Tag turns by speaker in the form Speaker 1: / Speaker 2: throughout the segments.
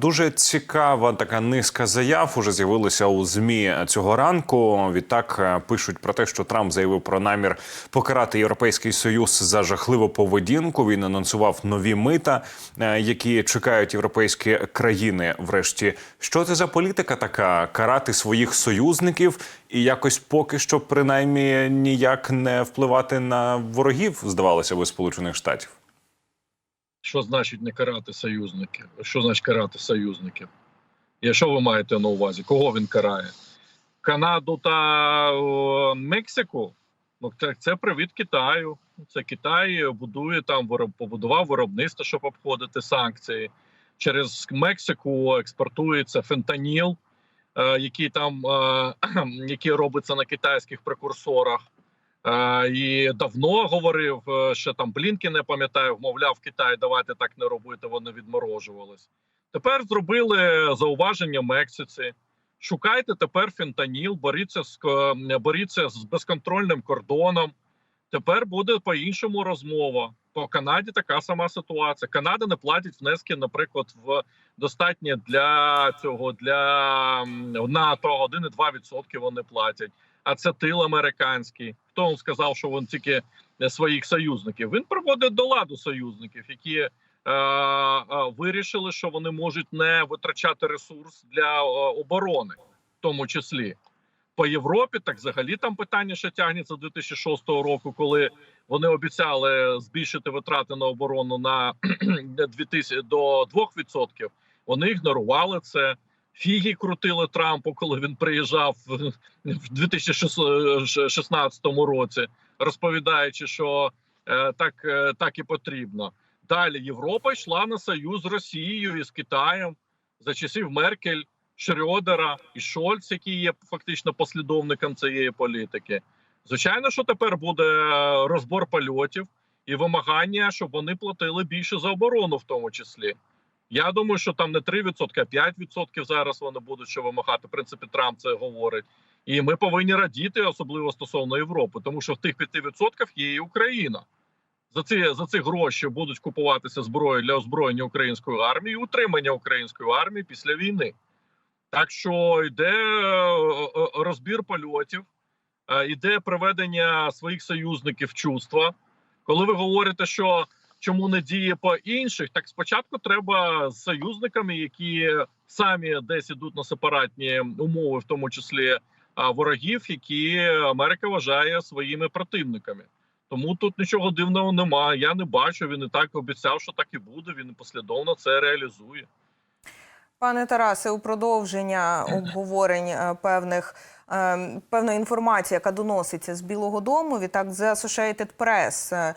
Speaker 1: Дуже цікава така низка заяв уже з'явилася у змі цього ранку. Відтак е, пишуть про те, що Трамп заявив про намір покарати Європейський Союз за жахливу поведінку. Він анонсував нові мита, е, які чекають європейські країни. Врешті, що це за політика така карати своїх союзників і якось поки що принаймні ніяк не впливати на ворогів, здавалося би, Сполучених Штатів.
Speaker 2: Що значить не карати союзників? Що значить карати союзників? І що ви маєте на увазі? Кого він карає? Канаду та о, Мексику? Ну, це, привід Китаю. Це Китай будує там побудував виробництво, щоб обходити санкції. Через Мексику експортується фентаніл, е, який там е, який робиться на китайських прекурсорах. Е, і давно говорив, е, ще там Блінки не пам'ятаю, вмовляв Китай, давайте так не робити. Вони відморожувались. Тепер зробили зауваження Мексиці. Шукайте тепер фентаніл, боріться з боріться з безконтрольним кордоном. Тепер буде по-іншому розмова. По Канаді така сама ситуація. Канада не платить внески, наприклад, в достатньо для цього для НАТО 1,2% вони платять. А це тил американський. Хто сказав, що він тільки е, своїх союзників? Він приводить до ладу союзників, які е, е, вирішили, що вони можуть не витрачати ресурс для е, оборони, в тому числі по Європі. Так взагалі там питання ще тягнеться з 2006 року, коли вони обіцяли збільшити витрати на оборону на 2000, до 2%. Вони ігнорували це. Фіги крутили Трампу, коли він приїжджав в в 2016 році, розповідаючи, що е, так, е, так і потрібно. Далі Європа йшла на союз з Росією і з Китаєм за часів Меркель, Шрёдера і Шольц, який є фактично послідовником цієї політики. Звичайно, що тепер буде е, розбор польотів і вимагання, щоб вони платили більше за оборону, в тому числі. Я думаю, що там не 3%, а 5% зараз вони будуть що вимагати. В принципі, Трамп це говорить. І ми повинні радіти, особливо стосовно Європи, тому що в тих 5% є і Україна. За ці за ці гроші будуть купуватися зброї для озброєння української армії, утримання української армії після війни. Так що йде е, е, розбір польотів, е, йде приведення своїх союзників чувства. Коли ви говорите, що чому не діє по інших, так спочатку треба з союзниками, які самі десь ідуть на сепаратні умови, в тому числі ворогів, які Америка вважає своїми противниками. Тому тут нічого дивного немає. Я не бачу. Він і так обіцяв, що так і буде. Він послідовно це реалізує.
Speaker 3: Пане Тарасе, у продовження обговорень е, певних е, певної інформації, яка доноситься з Білого Дому, відтак The Associated Press е,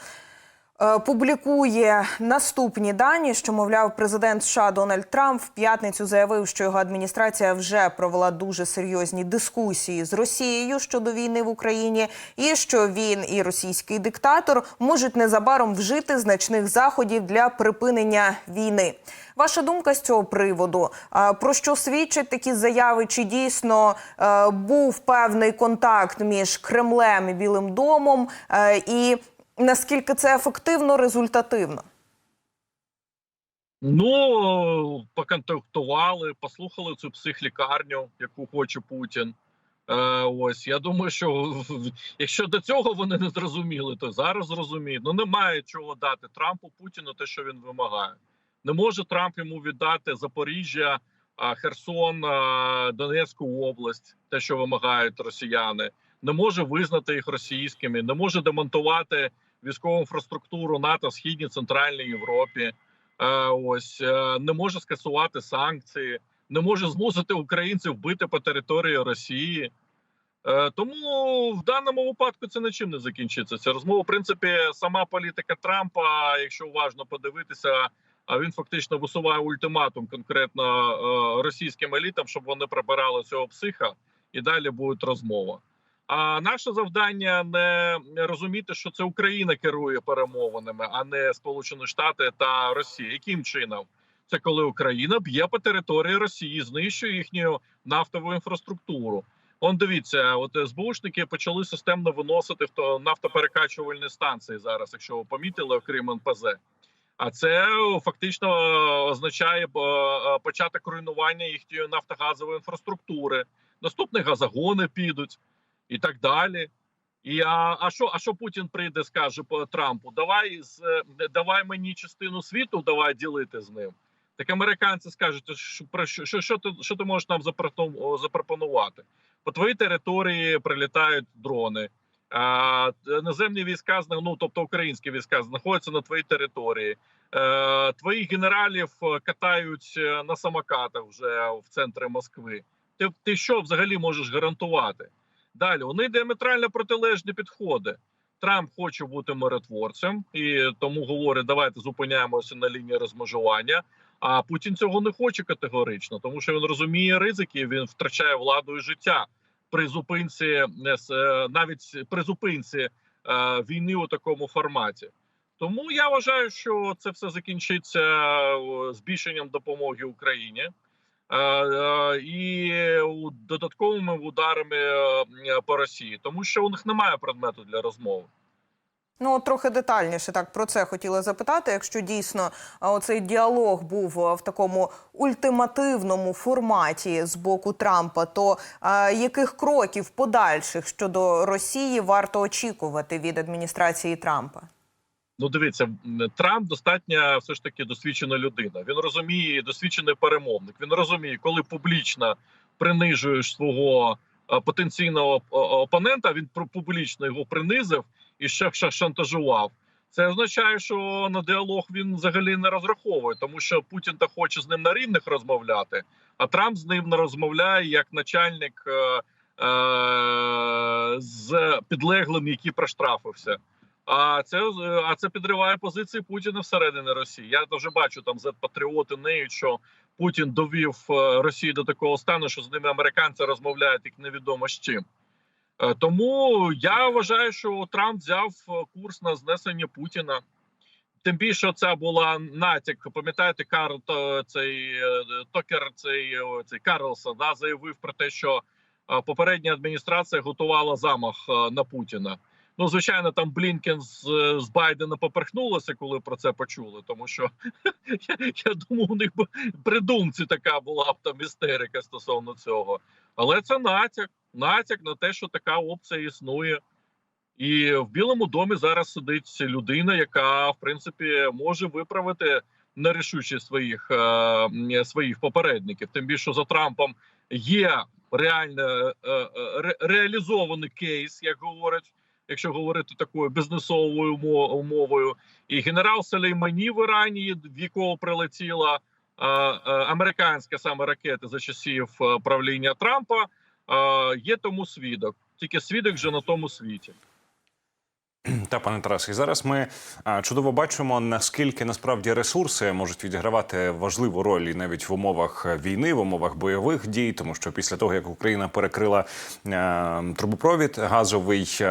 Speaker 3: публікує наступні дані, що мовляв, президент США Дональд Трамп в п'ятницю заявив, що його адміністрація вже провела дуже серйозні дискусії з Росією щодо війни в Україні, і що він і російський диктатор можуть незабаром вжити значних заходів для припинення війни. Ваша думка з цього приводу? Про що свідчать такі заяви? Чи дійсно е, був певний контакт між Кремлем і Білим домом? Е, І наскільки це ефективно, результативно?
Speaker 2: Ну поконтактували, послухали цю психлікарню, яку хоче Путін. Е, ось я думаю, що якщо до цього вони не зрозуміли, то зараз зрозуміють. Ну немає чого дати Трампу Путіну те, що він вимагає. Не може Трамп йому віддати Запоріжжя, Херсон, Донецьку область, те, що вимагають росіяни, не може визнати їх російськими, не може демонтувати військову інфраструктуру НАТО в східній центральній Європі. Е, Ось е, не може скасувати санкції, не може змусити українців бити по території Росії. Е, Тому в даному випадку це нічим не закінчиться. Ця розмова, в принципі, сама політика Трампа, якщо уважно подивитися, а він фактично висуває ультиматум конкретно російським елітам, щоб вони прибирали цього психа, і далі буде розмова. А наше завдання не розуміти, що це Україна керує перемовинами, а не Сполучені Штати та Росія. Яким чином? Це коли Україна б'є по території Росії, знищує їхню нафтову інфраструктуру. Он дивіться, от СБУшники почали системно виносити в то нафтоперекачувальні станції зараз, якщо ви помітили, окрім НПЗ. А це фактично означає е, початок руйнування їхньої нафтогазової інфраструктури. Наступні газогони підуть і так далі. І а, а що, а що Путін прийде, скаже по Трампу? Давай з е, давай мені частину світу, давай ділити з ним. Так американці скажуть, що про що, що, що ти що ти можеш нам запропону- запропонувати? По твоїй території прилітають дрони. А, наземні війська ну, тобто українські війська знаходяться на твоїй території. Е, твоїх генералів е, катають на самокатах вже в центрі Москви. Ти, ти що взагалі можеш гарантувати? Далі вони діаметрально протилежні підходи. Трамп хоче бути миротворцем і тому говорить: давайте зупиняємося на лінії розмежування. А Путін цього не хоче категорично, тому що він розуміє ризики. Він втрачає владу і життя при зупинці, е, навіть при зупинці е, війни у такому форматі. Тому я вважаю, що це все закінчиться е, збільшенням допомоги Україні. Е, е, І додатковими ударами е, по Росії, тому що у них немає предмету для розмови.
Speaker 3: Ну, трохи детальніше так про це хотіла запитати. Якщо дійсно а, оцей діалог був в такому ультимативному форматі з боку Трампа, то а, яких кроків подальших щодо Росії варто очікувати від адміністрації Трампа?
Speaker 2: Ну, дивіться, Трамп достатньо все ж таки досвідчена людина. Він розуміє досвідчений перемовник. Він розуміє, коли публічно принижуєш свого е, потенційного опонента. Він публічно його принизив і ще шантажував. Це означає, що на діалог він взагалі не розраховує, тому що Путін та хоче з ним на рівних розмовляти, а Трамп з ним не розмовляє як начальник е, е, з підлеглим, який проштрафився. А це а це підриває позиції Путіна всередині Росії. Я вже бачу там за патріоти неють, що Путін довів е, Росію до такого стану, що з ними американці розмовляють як невідомо з чим. Е, Тому я вважаю, що Трамп взяв е, курс на знесення Путіна. Тим більше це була натяк. Пам'ятаєте, Карл цей е, Токер, цей, цей Карлсон да, заявив про те, що е, попередня адміністрація готувала замах е, на Путіна. Ну, звичайно, там Блінкен з, з Байдена поперхнулося, коли про це почули. Тому що я, я думаю, у них би при думці така була б там істерика стосовно цього. Але це натяк, натяк на те, що така опція існує. І в Білому домі зараз сидить людина, яка в принципі може виправити нерішучість своїх е, своїх попередників. Тим більше за Трампом є реально е, е, ре, реалізований кейс, як говорять, якщо говорити такою бізнесовою мо- мовою. І генерал Салеймані в Ірані, в якого прилетіла е, е, американська саме ракета за часів е, правління Трампа, є тому свідок. Тільки свідок вже на тому світі.
Speaker 1: Та пане Тарас, і зараз ми чудово бачимо, наскільки насправді ресурси можуть відігравати важливу роль і навіть в умовах війни, в умовах бойових дій, тому що після того як Україна перекрила трубопровід газовий,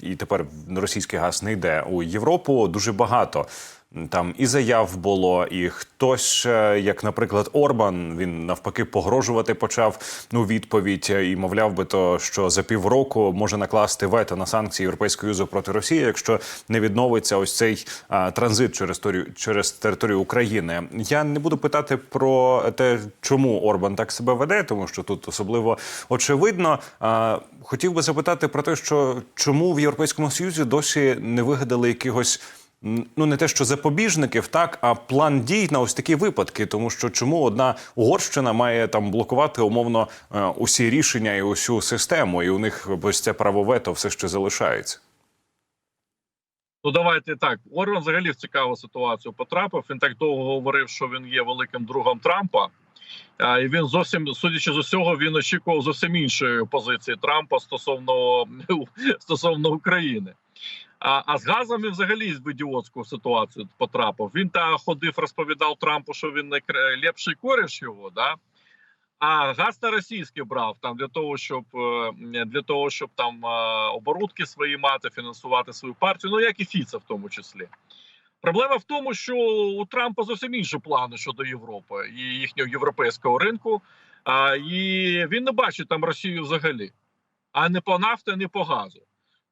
Speaker 1: і тепер російський газ не йде у Європу, дуже багато. Там і заяв було, і хтось, е, як, наприклад, Орбан, він навпаки погрожувати почав у відповідь і мовляв би то, що за півроку може накласти вето на санкції Європейського Союзу проти Росії, якщо не відновиться ось цей а, транзит через торію через територію України. Я не буду питати про те, чому Орбан так себе веде, тому що тут особливо очевидно. А, хотів би запитати про те, що чому в Європейському Союзі досі не вигадали якихось. Ну, не те, що запобіжників, так, а план дій на ось такі випадки. Тому що чому одна Угорщина має там блокувати умовно е, усі рішення і усю систему, і у них ось це право вето все ще залишається.
Speaker 2: Ну давайте так. Орбан взагалі в цікаву ситуацію потрапив. Він так довго говорив, що він є великим другом Трампа. А, і він зовсім, судячи з усього, він очікував зовсім іншої позиції Трампа стосовно стосовно України. А, а з газом він взагалі в ідіотську ситуацію потрапив. Він та ходив, розповідав Трампу, що він найлепший кореш його, да. А газ та російський брав там для того, щоб е, для того, щоб там е, оборудки свої мати, фінансувати свою партію, ну як і Фіца в тому числі. Проблема в тому, що у Трампа зовсім інші плани щодо Європи і їхнього європейського ринку. А, і він не бачить там Росію взагалі, а не по нафті, не по газу.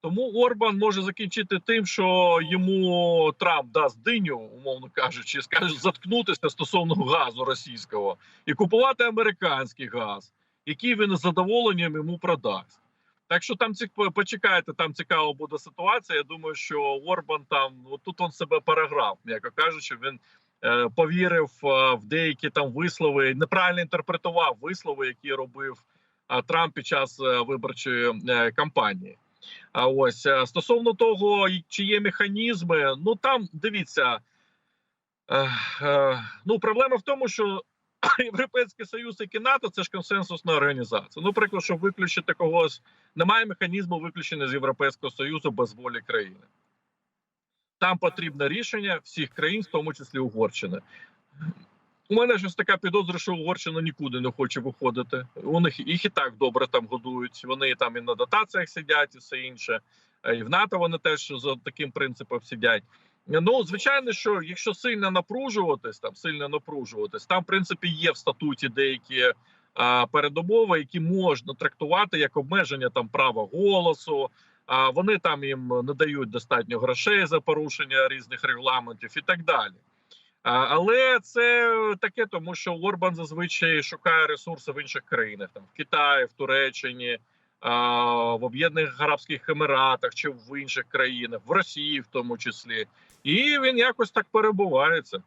Speaker 2: Тому Орбан може закінчити тим, що йому Трамп дасть диню, умовно кажучи, скаже заткнутися стосовно газу російського і купувати американський газ, який він з задоволенням йому продасть. Так що там почекайте, там цікава буде ситуація. Я думаю, що Орбан там тут він себе переграв, м'яко кажучи, він е, повірив е, в деякі там вислови, неправильно інтерпретував вислови, які робив е, Трамп під час е, виборчої кампанії. А ось е, стосовно того, чи є механізми, ну там дивіться. Е, е, ну, проблема в тому, що Європейський Союз і НАТО це ж консенсусна організація. Ну, приклад, щоб виключити когось, немає механізму виключення з Європейського Союзу без волі країни. Там потрібне рішення всіх країн, в тому числі Угорщини. У мене щось така підозра, що Угорщина нікуди не хоче виходити. У них їх і так добре там годують. Вони там і на дотаціях сидять, і все інше. Е, І в НАТО вони теж за таким принципом сидять. Ну, звичайно, що якщо сильно напружуватись, там сильно напружуватись, там в принципі є в статуті деякі а, передумови, які можна трактувати як обмеження там права голосу. А вони там їм не дають достатньо грошей за порушення різних регламентів і так далі. Але це таке, тому що Орбан зазвичай шукає ресурси в інших країнах, там в Китаї, в Туреччині, в Об'єднаних Арабських Еміратах чи в інших країнах, в Росії, в тому числі, і він якось так перебувається.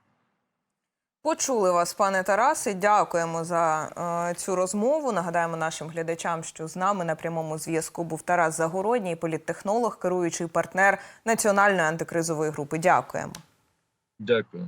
Speaker 3: Почули вас, пане Тарасе. Дякуємо за е, цю розмову. Нагадаємо нашим глядачам, що з нами на прямому зв'язку був Тарас Загородній, політтехнолог, керуючий партнер національної антикризової групи. Дякуємо.
Speaker 2: Дякую.